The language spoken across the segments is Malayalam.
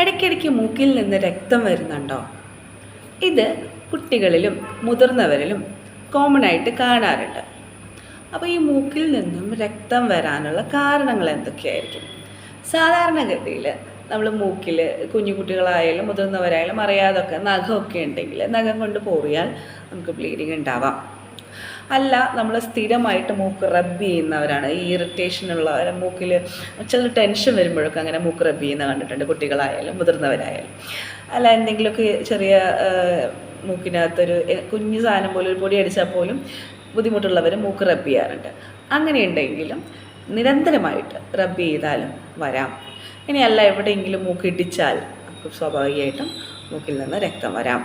ഇടയ്ക്കിടയ്ക്ക് മൂക്കിൽ നിന്ന് രക്തം വരുന്നുണ്ടോ? ഇത് കുട്ടികളിലും മുതിർന്നവരിലും കോമൺ ആയിട്ട് കാണാറുണ്ട്. അപ്പോൾ ഈ മൂക്കിൽ നിന്നും രക്തം വരാനുള്ള കാരണങ്ങൾ എന്തൊക്കെയായിരിക്കും? സാധാരണഗതിയിൽ നമ്മൾ മൂക്കിൽ കുഞ്ഞു കുട്ടികളായാലും മുതിർന്നവരായാലും അറിയാതൊക്കെ നഖമൊക്കെ ഉണ്ടെങ്കിൽ നഖം കൊണ്ട് പോറിയാൽ നമുക്ക് ബ്ലീഡിങ് ഉണ്ടാവാം. അല്ല നമ്മൾ സ്ഥിരമായിട്ട് മൂക്ക് റബ്ബ് ചെയ്യുന്നവരാണ്. ഈ ഇറിറ്റേഷൻ ഉള്ള മൂക്കിൽ ചില ടെൻഷൻ വരുമ്പോഴൊക്കെ അങ്ങനെ മൂക്ക് റബ്ബ് ചെയ്യുന്ന കണ്ടിട്ടുണ്ട് കുട്ടികളായാലും മുതിർന്നവരായാലും. അല്ല എന്തെങ്കിലുമൊക്കെ ചെറിയ മൂക്കിനകത്തൊരു കുഞ്ഞു സാധനം പോലും ഒരു പൊടി അടിച്ചാൽ പോലും ബുദ്ധിമുട്ടുള്ളവർ മൂക്ക് റബ്ബ് ചെയ്യാറുണ്ട്. അങ്ങനെയുണ്ടെങ്കിലും നിരന്തരമായിട്ട് റബ്ബ് ചെയ്താലും വരാം. ഇനിയല്ല എവിടെയെങ്കിലും മൂക്കിടിച്ചാൽ സ്വാഭാവികമായിട്ടും മൂക്കിൽ നിന്ന് രക്തം വരാം.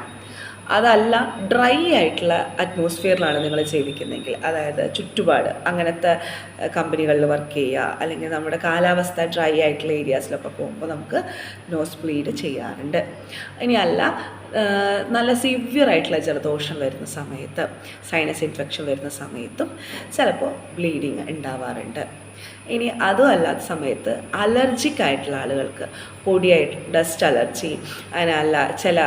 അതല്ല ഡ്രൈ ആയിട്ടുള്ള അറ്റ്മോസ്ഫിയറിലാണ് നിങ്ങൾ ജീവിക്കുന്നതെങ്കിൽ അതായത് ചുറ്റുപാട് അങ്ങനത്തെ കമ്പനികളിൽ വർക്ക് ചെയ്യുക അല്ലെങ്കിൽ നമ്മുടെ കാലാവസ്ഥ ഡ്രൈ ആയിട്ടുള്ള ഏരിയാസിലൊക്കെ പോകുമ്പോൾ നമുക്ക് നോസ് ബ്ലീഡ് ചെയ്യാറുണ്ട്. ഇനി അല്ല ഏഹ്, നല്ല സിവിയർ ആയിട്ടുള്ള ജലദോഷം വരുന്ന സമയത്ത് സൈനസ് ഇൻഫെക്ഷൻ വരുന്ന സമയത്തും ചിലപ്പോൾ ബ്ലീഡിങ് ഉണ്ടാവാറുണ്ട്. ഇനി അതും അല്ലാത്ത സമയത്ത് അലർജിക് ആയിട്ടുള്ള ആളുകൾക്ക് പൊടിയായിട്ട് ഡസ്റ്റ് അലർജി അതിനല്ല ചില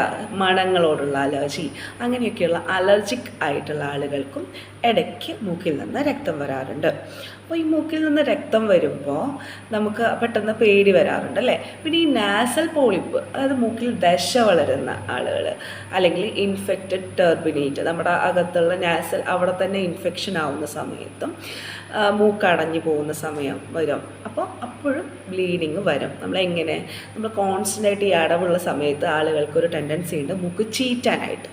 മണങ്ങളോടുള്ള അലർജി അങ്ങനെയൊക്കെയുള്ള അലർജിക് ആയിട്ടുള്ള ആളുകൾക്കും ഇടയ്ക്ക് മൂക്കിൽ നിന്ന് രക്തം വരാറുണ്ട്. അപ്പോൾ ഈ മൂക്കിൽ നിന്ന് രക്തം വരുമ്പോൾ നമുക്ക് പെട്ടെന്ന് പേടി വരാറുണ്ട് അല്ലേ? പിന്നെ ഈ നാസൽ പോളിപ്പ് അതായത് മൂക്കിൽ ദശ വളരുന്ന ആളുകൾ അല്ലെങ്കിൽ ഇൻഫെക്റ്റഡ് ടെർബിനേറ്റ് നമ്മുടെ അകത്തുള്ള നാസൽ അവിടെ തന്നെ ഇൻഫെക്ഷൻ ആവുന്ന സമയത്തും മൂക്കടഞ്ഞു പോകുന്ന സമയം വരും. അപ്പോൾ അപ്പോഴും ബ്ലീഡിങ് വരും. നമ്മളെങ്ങനെ നമ്മൾ കോൺസ്റ്റന്റ് ആയിട്ട് ഈ അടവുള്ള സമയത്ത് ആളുകൾക്ക് ഒരു ടെൻഡൻസി ഉണ്ട് മൂക്ക് ചീറ്റാനായിട്ട്.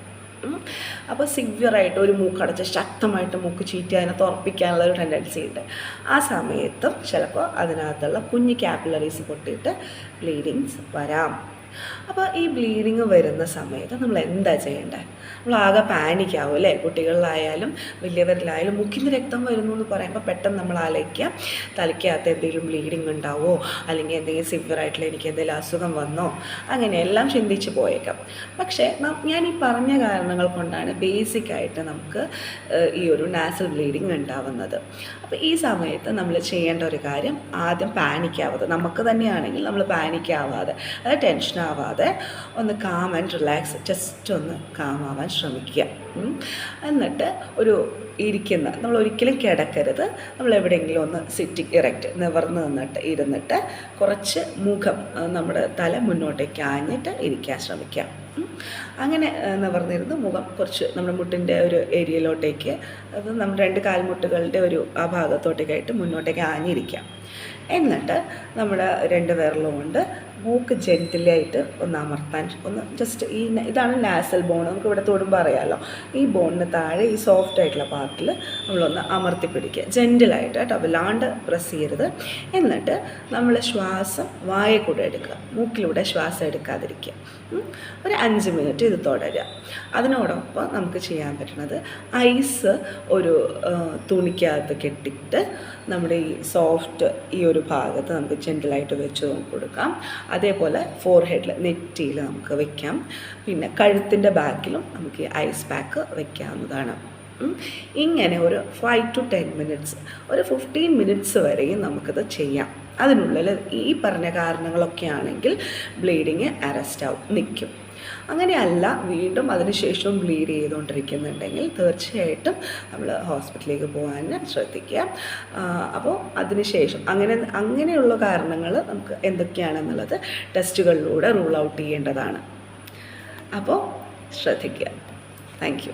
അപ്പോൾ സിവിയറായിട്ട് ഒരു മൂക്കടച്ച് ശക്തമായിട്ട് മൂക്ക് ചീറ്റാനെ തുറപ്പിക്കാനുള്ള ഒരു ടെൻഡൻസി ഉണ്ട്. ആ സമയത്തും ചിലപ്പോൾ അതിനകത്തുള്ള കുഞ്ഞ് ക്യാപ്പിലറീസ് പൊട്ടിയിട്ട് ബ്ലീഡിങ്സ് വരാം. അപ്പോൾ ഈ ബ്ലീഡിങ് വരുന്ന സമയത്ത് നമ്മൾ എന്താ ചെയ്യേണ്ടത് നമ്മൾ ആകെ പാനിക് ആവും അല്ലേ? കുട്ടികളിലായാലും വലിയവരിലായാലും മുക്കിന്ന് രക്തം വരുന്നു എന്ന് പറയുമ്പോൾ പെട്ടെന്ന് നമ്മൾ ആലോചിക്കുക തലയ്ക്കകത്ത് എന്തെങ്കിലും ബ്ലീഡിങ് ഉണ്ടാവോ? അല്ലെങ്കിൽ എന്തെങ്കിലും സിവിയറായിട്ടുള്ള എനിക്ക് എന്തെങ്കിലും അസുഖം വന്നോ? അങ്ങനെയെല്ലാം ചിന്തിച്ച് പോയേക്കാം. പക്ഷേ ഞാൻ ഈ പറഞ്ഞ കാരണങ്ങൾ കൊണ്ടാണ് ബേസിക് ആയിട്ട് നമുക്ക് ഈ ഒരു നാസൽ ബ്ലീഡിങ് ഉണ്ടാവുന്നത്. അപ്പോൾ ഈ സമയത്ത് നമ്മൾ ചെയ്യേണ്ട ഒരു കാര്യം ആദ്യം പാനിക്കാവാതെ നമുക്ക് തന്നെയാണെങ്കിൽ നമ്മൾ പാനിക്കാവാതെ അതായത് ടെൻഷൻ ആവാതെ ഒന്ന് കാം ആൻഡ് റിലാക്സ് ജസ്റ്റ് ഒന്ന് കാം ആവാൻ ശ്രമിക്കുക. എന്നിട്ട് ഒരു ഇരിക്കുന്ന നമ്മൾ ഒരിക്കലും കിടക്കരുത്. നമ്മൾ എവിടെയെങ്കിലും ഒന്ന് സിറ്റി ഇറക്റ്റ് നിവർന്ന് നിന്നിട്ട് ഇരുന്നിട്ട് കുറച്ച് മുഖം നമ്മുടെ തല മുന്നോട്ടേക്ക് ആഞ്ഞിട്ട് ഇരിക്കാൻ ശ്രമിക്കാം അങ്ങനെ നിവർന്നിരുന്ന് മുഖം കുറച്ച് നമ്മുടെ മുട്ടിന്റെ ഒരു ഏരിയയിലോട്ടേക്ക് അത് നമ്മുടെ രണ്ട് കാൽമുട്ടുകളുടെ ഒരു ആ ഭാഗത്തോട്ടേക്കായിട്ട് മുന്നോട്ടേക്ക് ആഞ്ഞിരിക്കാം എന്നിട്ട് നമ്മുടെ രണ്ട് വിരലും കൊണ്ട് മൂക്ക് ജെന്റിലായിട്ട് ഒന്ന് അമർത്താൻ ഒന്ന് ജസ്റ്റ് ഈ ഇതാണ് നാസൽ ബോൺ നമുക്ക് ഇവിടെ തൊടുമ്പോൾ അറിയാമല്ലോ ഈ ബോണിന് താഴെ ഈ സോഫ്റ്റ് ആയിട്ടുള്ള പാർട്ടിൽ നമ്മളൊന്ന് അമർത്തി പിടിക്കുക. ജെന്റിലായിട്ട് കേട്ടോ വല്ലാണ്ട് പ്രസ് ചെയ്യരുത്. എന്നിട്ട് നമ്മൾ ശ്വാസം വായ കൂടെ എടുക്കുക. മൂക്കിലൂടെ ശ്വാസം എടുക്കാതിരിക്കുക. ഒരു അഞ്ച് മിനിറ്റ് ഇത് തുടരുക. അതിനോടൊപ്പം നമുക്ക് ചെയ്യാൻ പറ്റുന്നത് ഐസ് ഒരു തുണിക്കകത്ത് കെട്ടിയിട്ട് നമ്മുടെ ഈ സോഫ്റ്റ് ഈ ഒരു ഭാഗത്ത് നമുക്ക് ജെന്റലായിട്ട് വെച്ച് കൊടുക്കാം. അതേപോലെ ഫോർ ഹെഡിൽ നെറ്റിയിൽ നമുക്ക് വെക്കാം. പിന്നെ കഴുത്തിന്റെ ബാക്കിലും നമുക്ക് ഈ ഐസ് പാക്ക് വെക്കാവുന്നതാണ്. ഇങ്ങനെ ഒരു ഫൈവ് ടു ടെൻ മിനിറ്റ്സ് ഒരു ഫിഫ്റ്റീൻ മിനിറ്റ്സ് വരെയും നമുക്കിത് ചെയ്യാം. അതിനുള്ളിൽ ഈ പറഞ്ഞ കാരണങ്ങളൊക്കെ ആണെങ്കിൽ ബ്ലീഡിങ് അറസ്റ്റ് ആവും. നിൽക്കും അങ്ങനെയല്ല വീണ്ടും അതിനുശേഷവും ബ്ലീഡ് ചെയ്തുകൊണ്ടിരിക്കുന്നുണ്ടെങ്കിൽ തീർച്ചയായിട്ടും നമ്മൾ ഹോസ്പിറ്റലിലേക്ക് പോകാൻ ശ്രദ്ധിക്കുക. അപ്പോൾ അതിനുശേഷം അങ്ങനെ അങ്ങനെയുള്ള കാരണങ്ങൾ നമുക്ക് എന്തൊക്കെയാണെന്നുള്ളത് ടെസ്റ്റുകളിലൂടെ റൂൾ ഔട്ട് ചെയ്യേണ്ടതാണ്. അപ്പോൾ ശ്രദ്ധിക്കുക. താങ്ക്